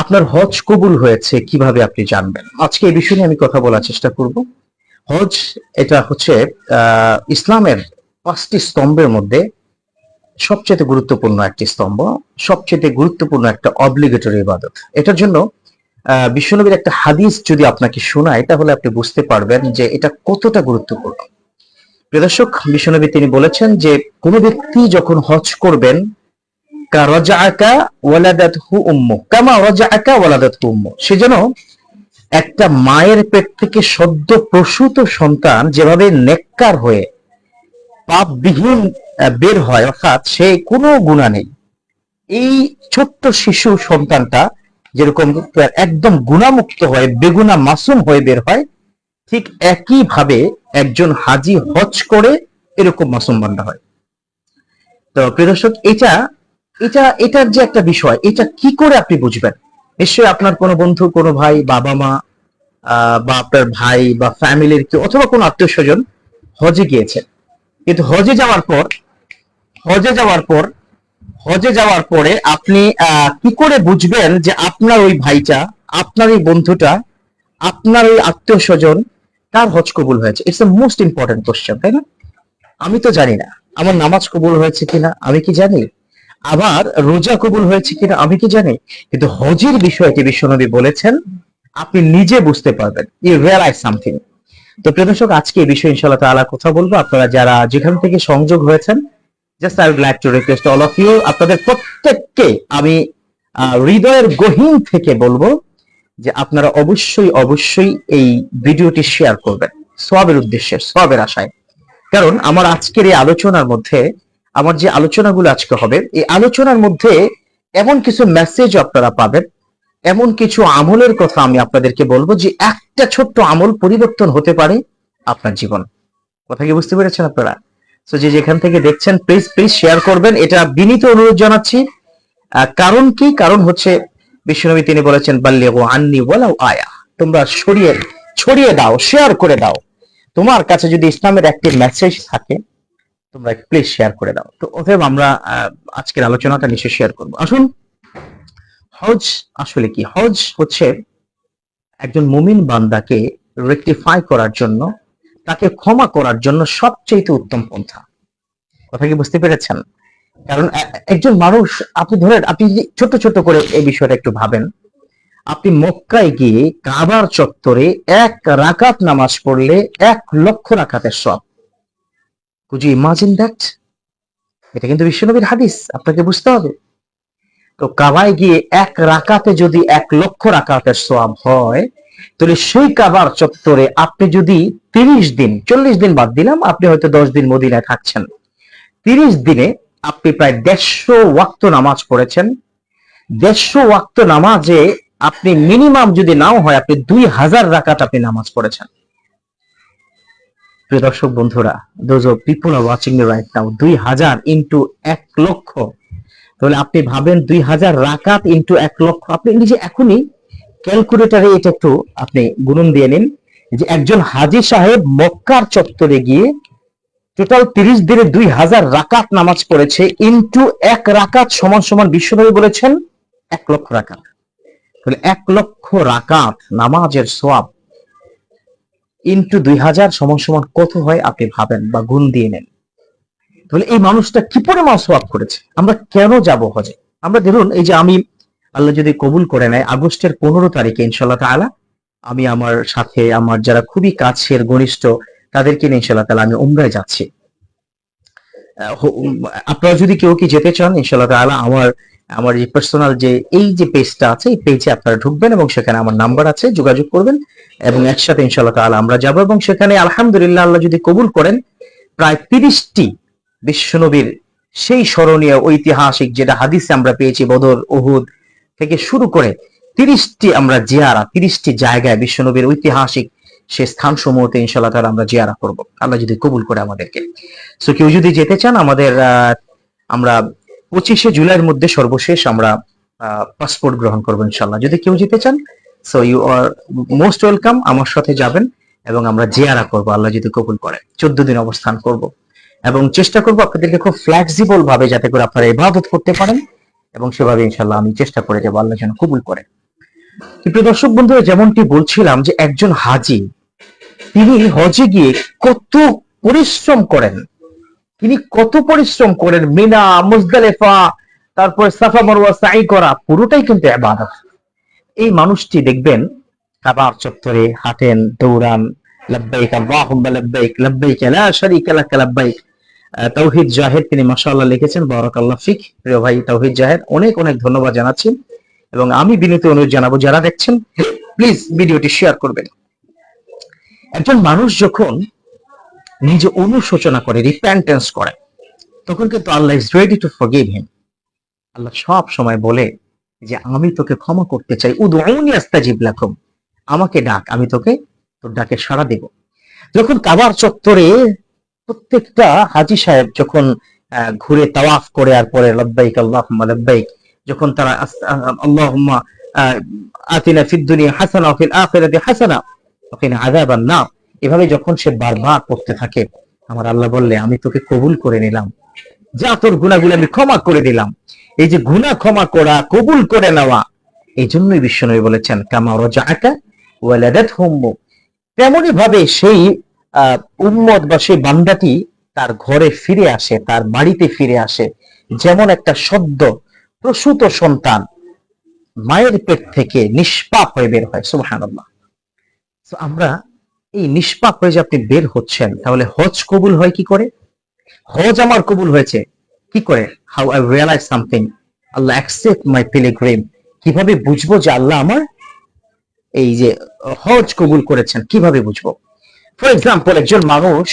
আপনার হজ কবুল হয়েছে কীভাবে আপনি জানবেন? আজকে এই বিষয় নিয়ে আমি কথা বলার চেষ্টা করব। হজ এটা হচ্ছে ইসলামের পাঁচটি স্তম্ভের মধ্যে সবচেয়ে গুরুত্বপূর্ণ একটি স্তম্ভ সবচেয়ে গুরুত্বপূর্ণ একটা অব্লিগেটরি ইবাদত। এটার জন্য বিশ্বনবীর একটা হাদিস যদি আপনাকে শোনায়, তাহলে আপনি বুঝতে পারবেন যে এটা কতটা গুরুত্বপূর্ণ। প্রদর্শক বিশ্বনবী তিনি বলেছেন যে কোনো ব্যক্তি যখন হজ করবেন সে যেন একটা মায়ের পেট থেকে সদ্য প্রসূত সন্তান যেভাবে নেককার হয়ে পাপবিহীন বের হয়, অর্থাৎ সে কোনো গুণা নেই। এই ছোট্ট শিশু সন্তানটা যেরকম একদম গুণামুক্ত হয়ে, বেগুনা মাসুম হয়ে বের হয়, ঠিক একই ভাবে একজন হাজি হজ করে এরকম মাসুম বান্দা হয়। তো প্রিয় দর্শক, এটা এটা, এটার যে একটা বিষয়, এটা কি করে আপনি বুঝবেন? নিশ্চয়ই আপনার কোনো বন্ধু, কোনো ভাই, বাবা মা বা আপনার ভাই, বা ফ্যামিলির কেউ, অথবা কোনো আত্মীয় স্বজন হজে গিয়েছেন। কিন্তু হজে যাওয়ার পর, হজে যাওয়ার পর, হজে যাওয়ার পরে আপনি কি করে বুঝবেন যে আপনার ওই ভাইটা, আপনার ওই বন্ধুটা, আপনার ওই আত্মীয় স্বজন তার হজ কবুল হয়েছে? It's the most important question তাই না? আমি তো জানি না। আমার নামাজ কবুল হয়েছে কিনা, আমি কি জানি? আবার রোজা কবুল হয়েছে কিনা আমি কি জানি, কিন্তু হজের বিষয়টি বিশ্বনবী বলেছেন, আপনি নিজে বুঝতে পারবেন। ইউ রিয়ালাইজ সামথিং তো প্রিয় দর্শক, আজকে এই বিষয়ে ইনশাআল্লাহ তাআলা কথা বলব। আপনারা যারা যেখান থেকে সংযোগ হয়েছেন just I would like to request all of you আপনাদের প্রত্যেককে আমি হৃদয়ের গহীন থেকে বলব যে আপনারা অবশ্যই অবশ্যই এই ভিডিওটি শেয়ার করবেন। সবের উদ্দেশ্যে, সবের আশায়। কারণ আমার আজকের এই আলোচনার মধ্যে আমার যে আলোচনাগুলো আজকে হবে, এই আলোচনার মধ্যে এমন কিছু মেসেজ আপনারা পাবেন, এমন কিছু আমলের কথা আমি আপনাদেরকে বলব যে একটা ছোট্ট আমল পরিবর্তন হতে পারে আপনার জীবন। কথা কি বুঝতে পেরেছেন আপনারা? তো যে যেখান থেকে দেখছেন প্লিজ প্লিজ শেয়ার করবেন। এটা বিনীত অনুরোধ জানাচ্ছি। কারণ কি? কারণ হচ্ছে বিশ্বনবী তিনি বলেছেন, বাল্লিগু আন্নি ওয়ালাউ আয়া। তোমরা ছড়িয়ে ছড়িয়ে দাও শেয়ার করে দাও। তোমার কাছে যদি ইসলামের একটি মেসেজ থাকে তোমরা প্লিজ শেয়ার করে দাও। তো অতএব আমরা আজকের আলোচনাটা নিশ্চয়ই শেয়ার করব। আসুন, হজ আসলে কি? হজ হচ্ছে একজন মুমিন বান্দাকে রেকটিফাই করার জন্য, তাকে ক্ষমা করার জন্য সবচেয়ে উত্তম পন্থা। কথা কি বুঝতে পেরেছেন? কারণ একজন মানুষ, আপনি ধরেন, আপনি ছোট ছোট করে এই বিষয়টা একটু ভাবেন, আপনি মক্কায় গিয়ে কাবার চত্বরে এক রাকাত নামাজ পড়লে এক লক্ষ রাকাতের সব কুড ইউ ইমাজিন দ্যাট এটা কিন্তু বিশ্বনবীর হাদিস, আপনাকে বুঝতে হবে। তো কাবায় গিয়ে এক রাকাতে যদি এক লক্ষ রাকাতের সওয়াব হয়, তাহলে সেই কাবার চত্বরে আপনি যদি তিরিশ দিন, চল্লিশ দিন বাদ দিলাম, আপনি হয়তো দশ দিন মদিনায় থাকছেন। তিরিশ দিনে আপনি প্রায় দেড়শো ওয়াক্ত নামাজ পড়েছেন। দেড়শো ওয়াক্ত নামাজে আপনি মিনিমাম যদি নাও হয়, আপনি দুই হাজার রাকাত আপনি নামাজ পড়েছেন। প্রিয় দর্শক বন্ধুরা those people are watching me right now দুই হাজার ইন্টু এক লক্ষ। তাহলে আপনি ভাবেন দুই হাজার রাকাত ইন্টু এক লক্ষ। আপনি নিজে এখনই ক্যালকুলেটারে এটা একটু আপনি গুণন দিয়ে নিন যে একজন হাজি সাহেব মক্কার চত্বরে গিয়ে টোটাল তিরিশ দিনে দুই হাজার রাকাত নামাজ পড়েছে ইন্টু এক রাকাত সমান সমান বিশ্বনবী বলেছেন, এক লক্ষ রাকাত। তাহলে এক লক্ষ রাকাত নামাজের সোয়াব ইন্টু দুই হাজার সমান সমান কত হয় আপনি ভাবেন বা গুণ দিয়ে নেন। তাহলে এই মানুষটা কি পরিমাণ সোয়াব করেছে? আমরা কেন যাব হজে? আমরা ধরুন, এই যে আমি আল্লাহ যদি কবুল করে নেয়, আগস্টের পনেরো তারিখে ইনশাল্লাহ তাআলা আমি আমার সাথে আমার যারা খুবই কাছের ঘনিষ্ঠ, তাদেরকে নিয়ে ইনশাল্লাহ তাআলা আমি উমরায় যাচ্ছি। আপনারা যদি কেউ কি যেতে চান ইনশাল্লাহ তাআলা আমার আমার যে পার্সোনাল যে, এই যে পেজটা আছে, এই পেজে আপনারা ঢুকবেন এবং সেখানে আমার নাম্বার আছে, যোগাযোগ করবেন এবং একসাথে ইনশাল্লাহ তাআলা আমরা যাব এবং সেখানে আলহামদুলিল্লাহ আল্লাহ যদি কবুল করেন, প্রায় তিরিশটি বিশ্বনবীর সেই স্মরণীয় ঐতিহাসিক যেটা হাদিসে আমরা পেয়েছি, বদর, উহুদ থেকে শুরু করে তিরিশটি আমরা জিয়ারা, তিরিশটি জায়গায় বিশ্বনবীর ঐতিহাসিক সে স্থান সমূহতে ইনশাল্লাহ আমরা জিয়ারা করব। আল্লাহ যদি কবুল করে আমাদেরকে। সো কেউ যদি যেতে চান, আমাদের আমরা পঁচিশে জুলাইয়ের মধ্যে সর্বশেষ আমরা পাসপোর্ট গ্রহণ করব ইনশাল্লাহ যদি কেউ যেতে চান so you are most welcome আমার সাথে যাবেন এবং আমরা জিয়ারা করব, আল্লাহ যদি কবুল করে। চোদ্দ দিন অবস্থান করব। এবং চেষ্টা করব আপনাদেরকে খুব ফ্লেক্সিবল ভাবে যাতে করে আপনারা ইবাদত করতে পারেন এবং সেভাবে ইনশাল্লাহ আমি চেষ্টা করে যাব, আল্লাহ যেন কবুল করে। কিন্তু দর্শক বন্ধুরা, যেমনটি বলছিলাম যে একজন হাজি, তিনি হজে গিয়ে কত পরিশ্রম করেন। তিনি কত পরিশ্রম করেন? মিনা মুজদালেফা তারপর সাফা মারওয়া সাই করা পুরোটাই কিন্তু ইবাদত। এই মানুষটি দেখবেন কাবার চত্বরে হাঁটেন দৌড়ান লাব্বাইক আল্লাহুম্মা লাব্বাইক লাব্বাইক লা শারীকা লাক লাব্বাইক। আহ, তাওহিদ জাহেদ তিনি মাশাআল্লাহ লিখেছেন বারাকাল্লাহ ফিক। প্রিয় ভাই তাওহিদ জাহেদ অনেক অনেক ধন্যবাদ জানাচ্ছি। এবং আমি বিনীত অনুরোধ জানাব যারা দেখছেন প্লিজ ভিডিওটি শেয়ার করবেন। একজন মানুষ যখন নিজে অনুশোচনা করে রিপেন্টেন্স করে। তখন কিন্তু Allah is ready to forgive him Allah সব সময় বলে যে, আমি তোকে ক্ষমা করতে চাই। উদউনি আস্তাজিব লাকুম। আমাকে ডাক, আমি তোকে তোর ডাকে সাড়া দেব। যখন কাবার চত্বরে প্রত্যেকটা হাজি সাহেব যখন ঘুরে তাওয়াফ করে আর পরে লব্বাইক আল্লাহুম্মা লব্বাইক, যখন তারা আল্লাহুম্মা আতিনা ফিদ দুনিয়া হাসানা ফিল আখিরাতি হাসানা, ওয়া কিনা আযাবান নার। এভাবে যখন সে বারবার পড়তে থাকে, আমার আল্লাহ বললে, আমি তোকে কবুল করে নিলাম। যা তোর গুণাগুলো আমি ক্ষমা করে দিলাম। এই যে গুনাহ ক্ষমা করা, কবুল করে নেওয়া, এই জন্যই বিশ্বনবী বলেছেন, কামা ওয়ালাদাত হুম্মু তেমনি ভাবে সেই উম্মত বা সেই বান্দাটি তার ঘরে ফিরে আসে, তার বাড়িতে ফিরে আসে। যেমন একটা সদ্য, প্রসূত সন্তান মায়ের পেট থেকে নিষ্পাপ হয়ে বের হয় তো আমরা এই নিষ্পাপ হয়ে যে আপনি বের হচ্ছেন, তাহলে হজ কবুল হয় কি করে? হজ আমার কবুল হয়েছে। কি করে? How I realise something Allah accept my pilgrim কীভাবে বুঝব যে আল্লাহ আমার এই যে হজ কবুল করেছেন? কীভাবে বুঝব? ফর এক্সাম্পল একজন মানুষ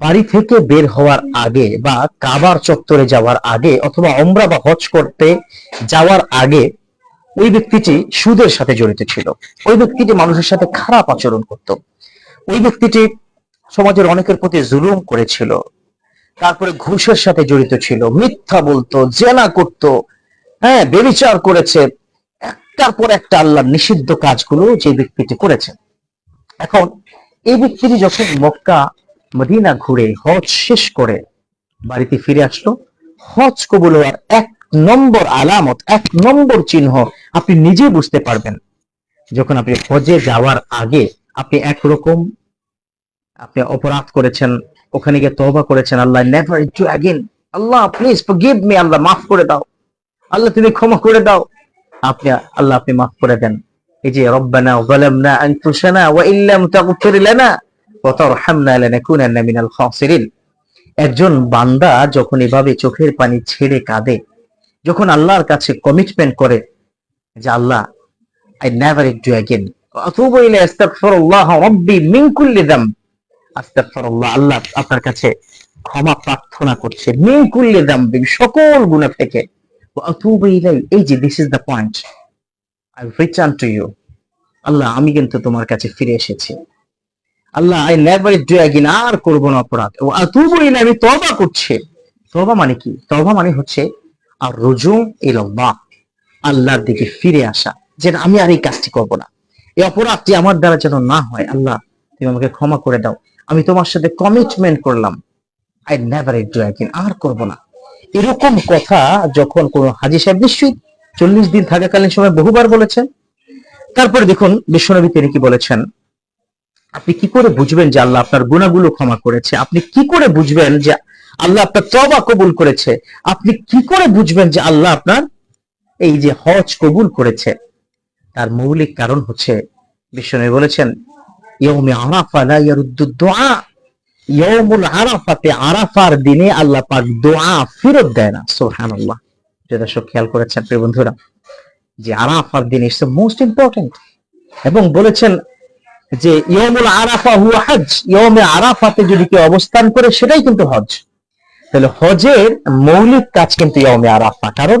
বাড়ি থেকে বের হওয়ার আগে বা কাবার চত্বরে যাওয়ার আগে অথবা অমরা বা হজ করতে যাওয়ার আগে ওই ব্যক্তিটি সুদের সাথে জড়িত ছিল। ওই ব্যক্তিটি মানুষের সাথে খারাপ আচরণ করত। ওই ব্যক্তিটি সমাজের অনেকের প্রতি জুলুম করেছিল। তারপরে ঘুষের সাথে জড়িত ছিল। মিথ্যা বলতো, জেনা করত হ্যাঁ বেবিচার করেছে। একটার পর একটা আল্লাহর নিষিদ্ধ কাজগুলো যে ব্যক্তিটি করেছে। এখন এই ব্যক্তিটি যখন মক্কা, মদিনা ঘুরে হজ শেষ করে বাড়িতে ফিরে আসলো, হজ কবুল হওয়ার এক নম্বর আলামত, এক নম্বর চিহ্ন আপনি নিজে বুঝতে পারবেন। যখন আপনি হজে যাওয়ার আগে আপনি একরকম আপনি অপরাধ করেছেন, ওখানে গিয়ে তওবা করেছেন, Allah never do again Allah please forgive me Allah মাফ করে দাও। আল্লাহ, তুমি ক্ষমা করে দাও। আপনি, আল্লাহ আপনি মাফ করে দেন। এই যে, রব্বানা যালামনা আনফুসানা ওয়া ইল্লাম তাগফির লানা ওয়া তারহামনা লানাকুনান্না মিনাল খাসিরিন। একজন বান্দা যখন এভাবে চোখের পানি ছেড়ে কাঁদে, যখন আল্লাহর কাছে কমিটমেন্ট করে যে Allah I never it do again মিন কুল্লি আল্লাহ আপনার কাছে ক্ষমা প্রার্থনা করছে, মিন কুল্লি সকল গুনাহ থেকে। আতুবু ইলাই এই যে this is the point I return to you Allah, আমি কিন্তু তোমার কাছে ফিরে এসেছি। Allah I never it do again আর করব না অপরাধ। ও আতুবু ইলাই আমি তওবা করছি। তওবা মানে কি? তওবা মানে হচ্ছে, আর রুজু ইলাল্লাহ। আল্লাহর দিকে ফিরে আসা যে আমি আর এই কাজটি করব না। এই অপরাধটি আমার দ্বারা যেন না হয়, আল্লাহ, তুমি আমাকে ক্ষমা করে দাও। আমি তোমার সাথে কমিটমেন্ট করলাম। I never it do again আর করব না। এরকম কথা যখন কোন হাজি সাহেব নিশ্চয়ই চল্লিশ দিন থাকাকালীন সময় বহুবার বলেছেন। তারপরে দেখুন, বিশ্বনবী তিনি কি বলেছেন? আপনি কি করে বুঝবেন যে আল্লাহ আপনার গুণাগুলো ক্ষমা করেছে? আপনি কি করে বুঝবেন যে আল্লাহ আপনার তবা কবুল করেছে? আপনি কি করে বুঝবেন যে আল্লাহ আপনার এই যে হজ কবুল করেছে, তার মৌলিক কারণ হচ্ছে বিশ্বনবী বলেছেন ইয়ৌমে আরাফা লা ইয়ারুদ্দু দুআ ইয়ৌমুল আরাফাতে আরাফার দিনে আল্লাহ পাক দোয়া ফেরত দেয় না। সুবহানাল্লাহ। যেটা সব খেয়াল করেছেন, প্রিয় বন্ধুরা, যে আরাফার দিন ইটস মোস্ট ইম্পর্টেন্ট এবং বলেছেন যে ইয়মুল আরাফা হুয়া হজ ইয়মে আরাফাতে যদি কেউ অবস্থান করে, সেটাই কিন্তু হজ। তাহলে হজের মৌলিক কাজ কিন্তু ইয়মে আরাফা। কারণ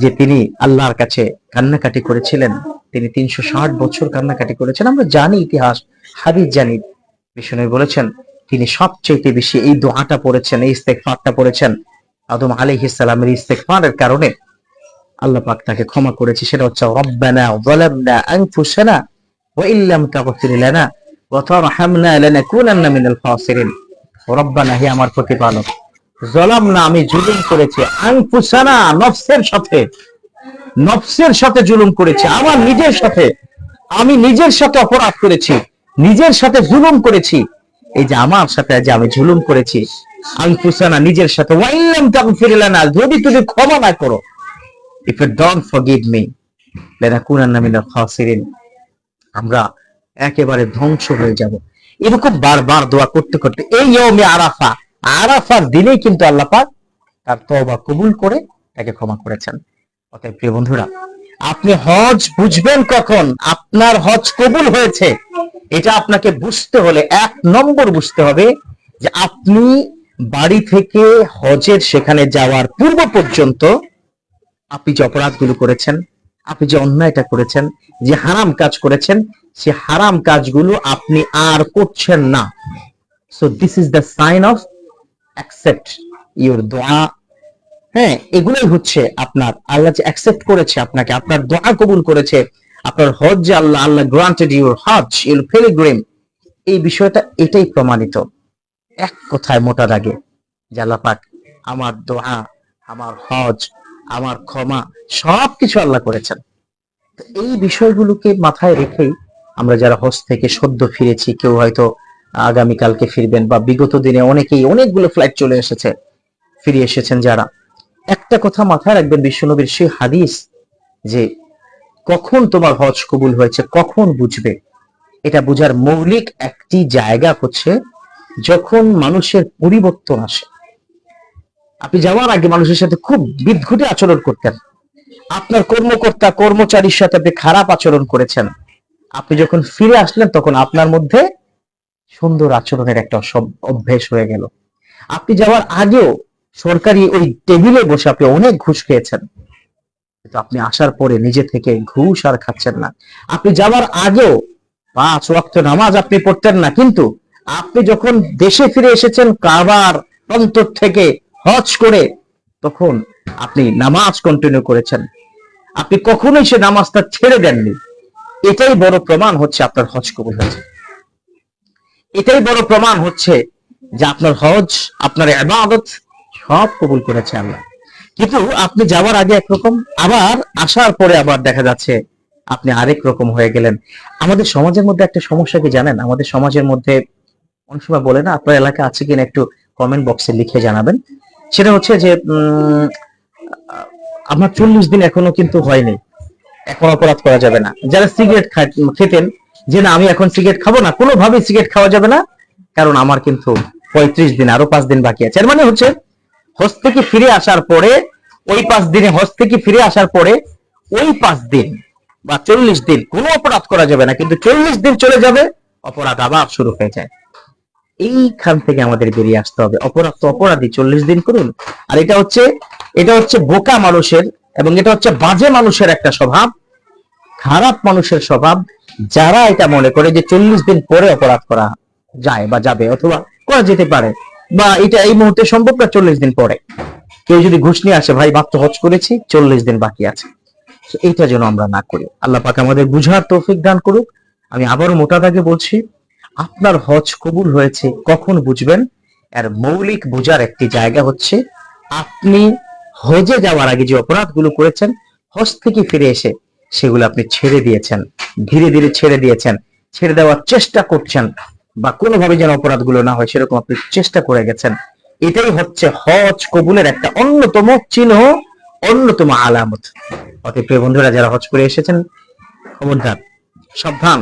যে তিনি আল্লাহর কাছে কান্নাকাটি করেছিলেন, তিনি তিনশো ষাট বছর কান্নাকাটি করেছেন। আমরা জানি ইতিহাস, হাদিস জানি। বিষ্ণু বলেছেন, তিনি সবচেয়ে বেশি এই দোয়াটা পড়েছেন, এই ইস্তেকফারটা পড়েছেন। আদম আলাইহিস সালামের ইস্তেকফারের কারণে আল্লাহ পাক তাকে ক্ষমা করেছে। সেটা হচ্ছে, রব্বানা যালামনা আনফুসানা ওয়া ইল্লাম তাগফির লানা ওয়া তারহামনা লানাকুনান্না মিনাল খাসিরিন। রব্বানা, হে আমার প্রতিপালক জলামনা আমি জুলুম করেছি। আনফুসানা, নফসের সাথে। নফসের সাথে জুলুম করেছি, আমার নিজের সাথে। আমি নিজের সাথে অপরাধ করেছি, নিজের সাথে জুলুম করেছি। এই যে আমার সাথে যে আমি জুলুম করেছি, আনফুসানা নিজের সাথে। ওয়া ইল্লাম তাগফির লানা, যদি তুমি ক্ষমা না করো, if you don't forgive me, লানাকুনান্না মিনাল খাসিরিন। আমরা একেবারে ধ্বংস হয়ে যাব। এরকম বারবার দোয়া করতে করতে, এই ইয়মে আরাফা আরাফার দিনেই কিন্তু আল্লাহ পাক তার তওবা কবুল করে তাকে ক্ষমা করেছেন। অতএব প্রিয় বন্ধুরা, আপনি হজ বুঝবেন কখন? আপনার হজ কবুল হয়েছে। এটা আপনাকে বুঝতে হলে এক নম্বর বুঝতে হবে যে আপনি বাড়ি থেকে হজের সেখানে যাওয়ার পূর্ব পর্যন্ত আপনি যে অপরাধগুলো করেছেন, আপনি যে অন্যায়টা করেছেন, যে হারাম কাজ করেছেন, সে হারাম কাজগুলো আপনি আর করছেন না। So this is the sign of accept your দোয়া হ্যাঁ এগুলোই হচ্ছে আপনার, আল্লাহ যে অ্যাকসেপ্ট করেছে আপনাকে, আপনার দোয়া কবুল করেছে, আপনার হজ যে আল্লাহ আল্লাহ granted your Hodge your pilgrim এই বিষয়টা এটাই প্রমাণিত। এক কথায় মোটা দাগে, যে আল্লাহ পাক আমার দোয়া, আমার হজ, আমার ক্ষমা, সবকিছু আল্লাহ করেছেন। এই বিষয়গুলোকে মাথায় রেখেই আমরা যারা হজ থেকে সদ্য ফিরেছি, কেউ হয়তো আগামীকালকে ফিরবেন বা বিগত দিনে অনেকেই অনেকগুলো ফ্লাইট চলে এসেছে, ফিরে এসেছেন যারা। একটা কথা মাথায় রাখবেন বিশ্বনবীর সেই হাদিস যে কখন তোমার হজ কবুল হয়েছে, কখন বুঝবে? এটা বোঝার মৌলিক একটি জায়গা হচ্ছে যখন মানুষের পরিবর্তন আসে। আপনি যাওয়ার আগে মানুষের সাথে খুব বিদঘুটে আচরণ করতেন। আপনার কর্মকর্তা, কর্মচারীর সাথে আপনি খারাপ আচরণ করেছেন। আপনি যখন ফিরে আসলেন, তখন আপনার মধ্যে সুন্দর আচরণের একটা অভ্যেস হয়ে গেল। আপনি যাওয়ার আগেও সরকারি ওই টেবিলে বসে আপনি অনেক ঘুষ খেয়েছেন। কিন্তু আপনি আসার পরে নিজে থেকে ঘুষ আর খাচ্ছেন না। আপনি যাওয়ার আগেও পাঁচ ওয়াক্ত নামাজ আপনি পড়তেন না, কিন্তু আপনি যখন দেশে ফিরে এসেছেন কাবার অন্তর থেকে হজ করে, তখন আপনি নামাজ কন্টিনিউ করেছেন। আপনি কখনোই সে নামাজটা ছেড়ে দেননি। এটাই বড় প্রমাণ হচ্ছে আপনার হজ কবুল হয়েছে। এটাই বড় প্রমাণ হচ্ছে যে আপনার হজ, আপনার ইবাদত সব কবুল করেছে আল্লাহ। কিন্তু আপনি যাওয়ার আগে একরকম, আবার আসার পরে আবার দেখা যাচ্ছে আপনি আরেক রকম হয়ে গেলেন। আমাদের সমাজের মধ্যে একটা সমস্যা কি জানেন? আমাদের সমাজের মধ্যে অনেক সময় বলে না, আপনার এলাকা আছে কিনা একটু কমেন্ট বক্সে লিখে জানাবেন। সেটা হচ্ছে যে আমার চল্লিশ দিন এখনও কিন্তু হয়নি। এখন অপরাধ করা যাবে না। যারা সিগারেট খেতেন যে না, আমি এখন সিগারেট খাব না, কোনোভাবেই সিগারেট খাওয়া যাবে না। কারণ আমার কিন্তু পঁয়ত্রিশ দিন, আরও পাঁচ দিন বাকি আছে। এর মানে হচ্ছে, হজ থেকে ফিরে আসার পরে, ওই পাঁচ দিনে হজ থেকে ফিরে আসার পরে, ওই পাঁচ দিন বা চল্লিশ দিন কোনো অপরাধ করা যাবে না। কিন্তু চল্লিশ দিন চলে যাবে, অপরাধ আবার শুরু হয়ে যায়। এইখান থেকে আমাদের বেরিয়ে আসতে হবে। অপরাধ তো অপরাধী, চল্লিশ দিন করুন। আর এটা হচ্ছে এটা হচ্ছে বোকা মানুষের এবং এটা হচ্ছে বাজে মানুষের একটা স্বভাব, খারাপ মানুষের স্বভাব। যারা এটা মনে করে যে চল্লিশ দিন পরে অপরাধ করা যায় বা যাবে অথবা করা যেতে পারে, বা এটা এই মুহূর্তে সম্ভব না চল্লিশ দিন পরে। কেউ যদি ঘুষ নিয়ে আসে, ভাই মাত্র হজ করেছি, চল্লিশ দিন বাকি আছে। তো এইটা যেন আমরা না করি। আল্লাহ পাক আমাদের বুঝার তৌফিক দান করুক। আমি আবারও মোটা দাগে বলছি, আপনার হজ কবুল হয়েছে কখন বুঝবেন? এর মৌলিক বোঝার একটি জায়গা হচ্ছে, আপনি হজে যাওয়ার আগে যে অপরাধগুলো করেছেন, হজ থেকে ফিরে এসে সেগুলো আপনি ছেড়ে দিয়েছেন, ধীরে ধীরে ছেড়ে দিয়েছেন, ছেড়ে দেওয়ার চেষ্টা করছেন বা কোনোভাবে যেন অপরাধগুলো না হয় সেরকম আপনি চেষ্টা করে গেছেন। এটাই হচ্ছে হজ কবুলের একটা অন্যতম চিহ্ন, অন্যতম আলামত। অতএব প্রিয় বন্ধুরা, যারা হজ করে এসেছেন, খবরদার, সাবধান।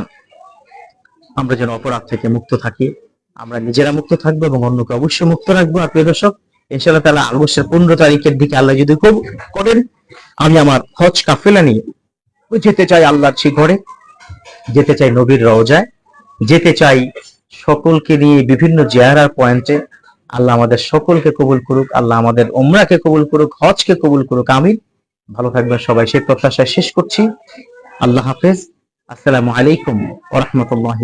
আমরা যেন অপরাধ থেকে মুক্ত থাকি। আমরা নিজেরা মুক্ত থাকব এবং অন্যকে অবশ্যই মুক্ত রাখব। আর প্রিয় দর্শক, ইনশাআল্লাহ তাআলা আগস্টের পনেরো তারিখের দিকে আল্লাহ যদি করেন, আমি আমার হজ কাফেলা নিয়ে যেতে চাই আল্লাহর শিখরে, যেতে চাই নবীর রওজায়, যেতে চাই সকলকে নিয়ে বিভিন্ন জেহারার পয়েন্টে। আল্লাহ আমাদের সকলকে কবুল করুক, আল্লাহ আমাদের ওমরাকে কবুল করুক, হজকে কবুল করুক, আমিন। ভালো থাকবেন সবাই, সেই প্রত্যাশায় শেষ করছি। আল্লাহ হাফেজ। আসসালামু আলাইকুম ওরহমতুল্লাহ